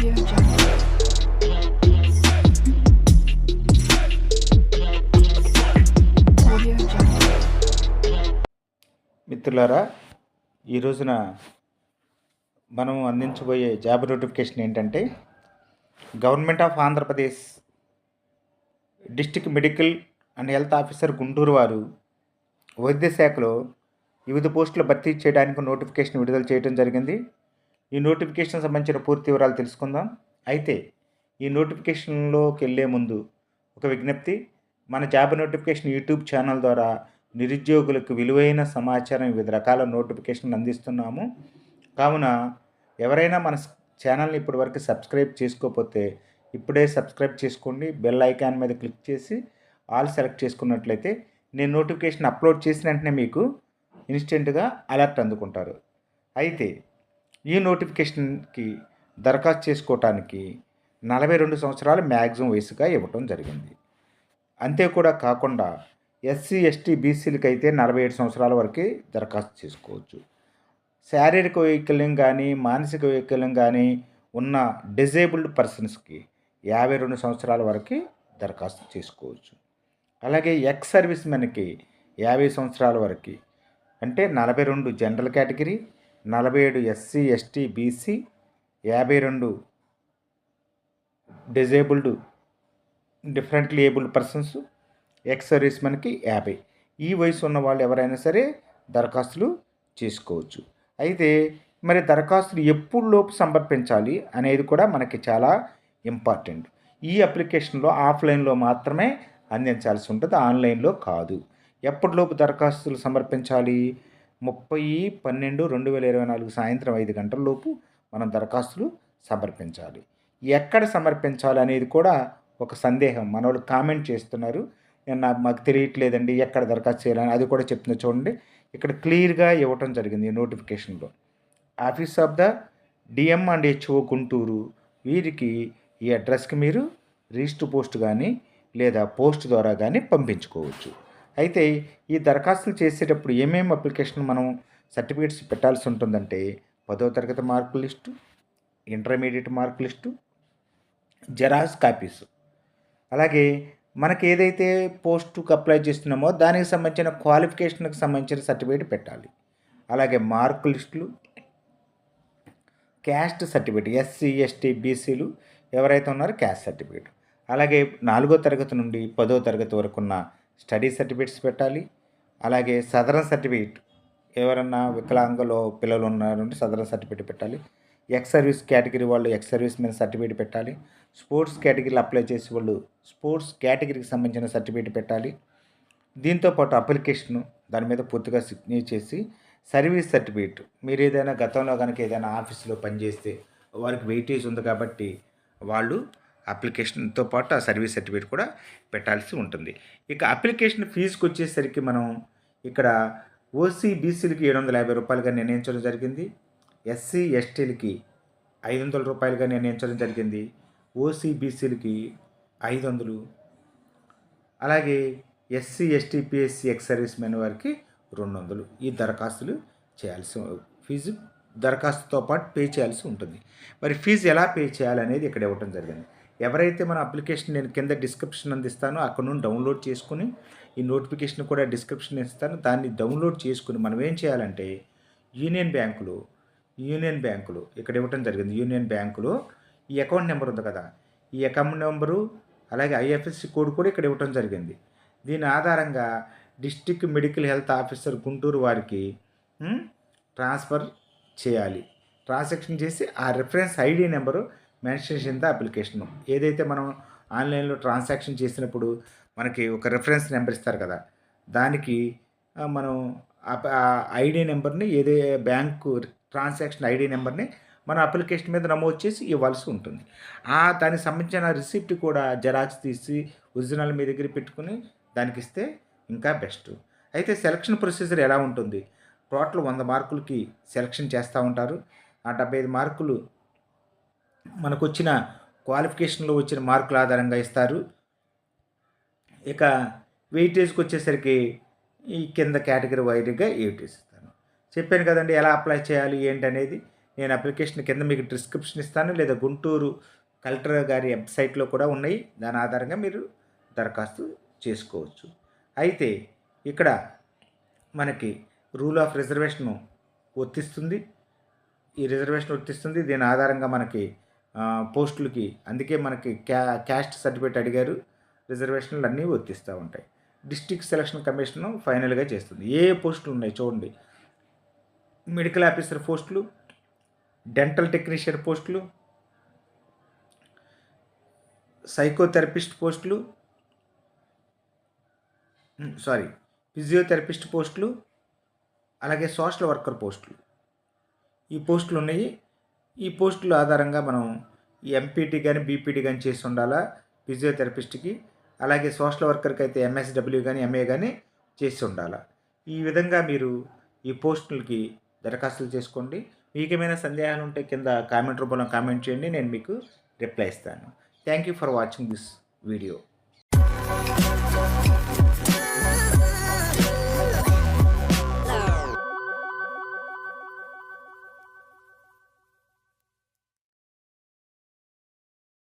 మిత్రులారా ఈ రోజున మనం అందించబోయే జాబ్ నోటిఫికేషన్ ఏంటంటే government of Andhra Pradesh district medical and health officer Guntur వారు వైద్య శాఖలో వివిధ పోస్టులు భర్తీ చేయడానికి నోటిఫికేషన్ విడుదల చేయడం జరిగింది. ఈ నోటిఫికేషన్ సంబంధించిన పూర్తి వివరాలు తెలుసుకుందాం. అయితే ఈ నోటిఫికేషన్లోకి వెళ్ళే ముందు ఒక విజ్ఞప్తి. మన జాబ్ నోటిఫికేషన్ యూట్యూబ్ ఛానల్ ద్వారా నిరుద్యోగులకు విలువైన సమాచారం వివిధ రకాల నోటిఫికేషన్లు అందిస్తున్నాము. కావున ఎవరైనా మన ఛానల్ని ఇప్పటివరకు సబ్స్క్రైబ్ చేసుకోకపోతే ఇప్పుడే సబ్స్క్రైబ్ చేసుకోండి. బెల్ ఐకాన్ మీద క్లిక్ చేసి ఆల్ సెలెక్ట్ చేసుకున్నట్లయితే నేను నోటిఫికేషన్ అప్లోడ్ చేసిన వెంటనే మీకు ఇన్స్టెంట్గా అలర్ట్ అందుకుంటారు. అయితే ఈ నోటిఫికేషన్కి దరఖాస్తు చేసుకోవటానికి నలభై రెండు సంవత్సరాలు మ్యాక్సిమం వయసుగా ఇవ్వటం జరిగింది. అంతే కూడా కాకుండా ఎస్సీ ఎస్టీ బీసీలకి అయితే నలభై ఏడు సంవత్సరాల వరకు దరఖాస్తు చేసుకోవచ్చు. శారీరక వైకల్యం కానీ మానసిక వైకల్యం కానీ ఉన్న డిజేబుల్డ్ పర్సన్స్కి యాభై రెండు సంవత్సరాల వరకు దరఖాస్తు చేసుకోవచ్చు. అలాగే ఎక్స్ సర్వీస్ మెన్కి యాభై సంవత్సరాల వరకు అంటే నలభై రెండు జనరల్ కేటగిరీ నలభై ఏడు ఎస్సీ ఎస్టీ బీసీ యాభై రెండు disabled differently abled persons ex service మనకి యాభై. ఈ వయసు ఉన్న వాళ్ళు ఎవరైనా సరే దరఖాస్తులు చేసుకోవచ్చు. అయితే మరి దరఖాస్తులు ఎప్పుడు లోపు సమర్పించాలి అనేది కూడా మనకి చాలా ఇంపార్టెంట్. ఈ అప్లికేషన్లో ఆఫ్లైన్లో మాత్రమే అందించాల్సి ఉంటుంది ఆన్లైన్లో కాదు. ఎప్పటిలోపు దరఖాస్తులు సమర్పించాలి? ముప్పై పన్నెండు రెండు వేల ఇరవై నాలుగు సాయంత్రం ఐదు గంటల లోపు మనం దరఖాస్తులు సమర్పించాలి. ఎక్కడ సమర్పించాలి అనేది కూడా ఒక సందేహం. మన వాళ్ళు కామెంట్ చేస్తున్నారు. నేను నాకు మాకు తెలియట్లేదండి ఎక్కడ దరఖాస్తు చేయాలని? అది కూడా చెప్తున్నా చూడండి. ఇక్కడ క్లియర్గా ఇవ్వటం జరిగింది నోటిఫికేషన్లో. Office of the D M and H O Guntur. వీరికి ఈ అడ్రస్కి మీరు రిజిస్టర్ పోస్ట్ కానీ లేదా పోస్ట్ ద్వారా కానీ పంపించుకోవచ్చు. అయితే ఈ దరఖాస్తులు చేసేటప్పుడు ఏమేమి అప్లికేషన్ మనం సర్టిఫికేట్స్ పెట్టాల్సి ఉంటుందంటే పదో తరగతి mark list intermediate mark list xerox copies. అలాగే మనకి ఏదైతే పోస్టుకు అప్లై చేస్తున్నామో దానికి సంబంధించిన క్వాలిఫికేషన్కి సంబంధించిన సర్టిఫికేట్ పెట్టాలి. అలాగే మార్క్ లిస్టులు క్యాస్ట్ సర్టిఫికేట్ ఎస్సీ ఎస్టీ బీసీలు ఎవరైతే ఉన్నారో క్యాస్ట్ సర్టిఫికేట్. అలాగే నాలుగో తరగతి నుండి పదో తరగతి వరకు ఉన్న స్టడీ సర్టిఫికేట్స్ పెట్టాలి. అలాగే సదరన్ సర్టిఫికేట్ ఎవరన్నా వికలాంగులో పిల్లలు ఉన్నారంటే సదరన్ సర్టిఫికేట్ పెట్టాలి. ఎక్స్ సర్వీస్ కేటగిరీ వాళ్ళు ఎక్స్ సర్వీస్ మీద సర్టిఫికేట్ పెట్టాలి. స్పోర్ట్స్ కేటగిరీలో అప్లై చేసే వాళ్ళు స్పోర్ట్స్ కేటగిరీకి సంబంధించిన సర్టిఫికేట్ పెట్టాలి. దీంతో పాటు అప్లికేషన్ దాని మీద పూర్తిగా సిగ్నేచర్ చేసి సర్వీస్ సర్టిఫికేట్ మీరు ఏదైనా గతంలో కనుక ఏదైనా ఆఫీస్లో పనిచేస్తే వారికి వెయిటేజ్ ఉంది కాబట్టి వాళ్ళు అప్లికేషన్తో పాటు ఆ సర్వీస్ సర్టిఫికేట్ కూడా పెట్టాల్సి ఉంటుంది. ఇక అప్లికేషన్ ఫీజుకి వచ్చేసరికి మనం ఇక్కడ ఓసీ బీసీలకి ఏడు వందల యాభై రూపాయలుగా నిర్ణయించడం జరిగింది. ఎస్సీ ఎస్టీలకి ఐదు వందల రూపాయలుగా నిర్ణయించడం జరిగింది. ఓసీ బీసీలకి ఐదు వందలు అలాగే S C S T P S C ex service men వారికి రెండు వందలు ఈ దరఖాస్తులు చేయాల్సి ఫీజు దరఖాస్తుతో పాటు పే చేయాల్సి ఉంటుంది. మరి ఫీజు ఎలా పే చేయాలనేది ఇక్కడ ఇవ్వటం జరిగింది. ఎవరైతే మన అప్లికేషన్ నేను కింద డిస్క్రిప్షన్ అందిస్తానో అక్కడ నుండి డౌన్లోడ్ చేసుకుని ఈ నోటిఫికేషన్ కూడా డిస్క్రిప్షన్ ఇస్తాను. దాన్ని డౌన్లోడ్ చేసుకుని మనం ఏం చేయాలంటే యూనియన్ బ్యాంకులు యూనియన్ బ్యాంకులు ఇక్కడ ఇవ్వటం జరిగింది. యూనియన్ బ్యాంకులో ఈ అకౌంట్ నెంబర్ ఉంది కదా ఈ అకౌంట్ నెంబరు అలాగే I F S C code కూడా ఇక్కడ ఇవ్వటం జరిగింది. దీని ఆధారంగా district medical health officer Guntur వారికి ట్రాన్స్ఫర్ చేయాలి. ట్రాన్సాక్షన్ చేసి ఆ reference I D number mention చేసిన అప్లికేషన్. ఏదైతే మనం ఆన్లైన్లో ట్రాన్సాక్షన్ చేసినప్పుడు మనకి ఒక రిఫరెన్స్ నెంబర్ ఇస్తారు కదా దానికి మనం ఆ ఐడి నెంబర్ని ఏదే బ్యాంకు ట్రాన్సాక్షన్ ఐడి నెంబర్ని మన అప్లికేషన్ మీద నమోదు చేసి ఇవ్వాల్సి ఉంటుంది. ఆ దానికి సంబంధించిన రిసిప్ట్ కూడా జెరాక్స్ తీసి ఒరిజినల్ మీ దగ్గర పెట్టుకుని దానికి ఇస్తే ఇంకా బెస్ట్. అయితే సెలక్షన్ ప్రొసీజర్ ఎలా ఉంటుంది? టోటల్ వంద మార్కులకి సెలక్షన్ చేస్తూ ఉంటారు. ఆ డెబ్బై ఐదు మార్కులు మనకు వచ్చిన క్వాలిఫికేషన్లో వచ్చిన మార్కుల ఆధారంగా ఇస్తారు. ఇక వెయిటేజ్కి వచ్చేసరికి ఈ కింద కేటగిరీ వైడ్గా వెయిటేజ్ ఇస్తాను. చెప్పాను కదండి ఎలా అప్లై చేయాలి ఏంటి అనేది నేను అప్లికేషన్ కింద మీకు డిస్క్రిప్షన్ ఇస్తాను లేదా గుంటూరు కలెక్టర్ గారి వెబ్సైట్లో కూడా ఉన్నాయి. దాని ఆధారంగా మీరు దరఖాస్తు చేసుకోవచ్చు. అయితే ఇక్కడ మనకి రూల్ ఆఫ్ రిజర్వేషన్ వర్తిస్తుంది. ఈ రిజర్వేషన్ వర్తిస్తుంది. దీని ఆధారంగా మనకి పోస్టులకి. అందుకే మనకి క్యా క్యాస్ట్ సర్టిఫికేట్ అడిగారు. రిజర్వేషన్లు అన్నీ వర్తిస్తూ ఉంటాయి. డిస్టిక్ సెలక్షన్ కమిషన్ ఫైనల్గా చేస్తుంది. ఏ పోస్టులు ఉన్నాయి చూడండి. మెడికల్ ఆఫీసర్ పోస్టులు డెంటల్ టెక్నీషియన్ పోస్టులు సైకోథెరపిస్ట్ పోస్టులు సారీ ఫిజియోథెరపిస్ట్ పోస్టులు అలాగే సోషల్ వర్కర్ పోస్టులు. ఈ పోస్టులు ఉన్నాయి. ఈ పోస్టుల ఆధారంగా మనం ఎంపీటీ కానీ బీపీటీ కానీ చేసి ఉండాలా? ఫిజియోథెరపిస్ట్కి అలాగే సోషల్ వర్కర్కి అయితే ఎంఎస్డబ్ల్యూ కానీ ఎంఏ కానీ చేసి ఉండాలా? ఈ విధంగా మీరు ఈ పోస్టులకి దరఖాస్తులు చేసుకోండి. మీకు ఏమైనా సందేహాలు ఉంటే కింద కామెంట్ రూపంలో కామెంట్ చేయండి. నేను మీకు రిప్లై ఇస్తాను. Thank you for watching this video.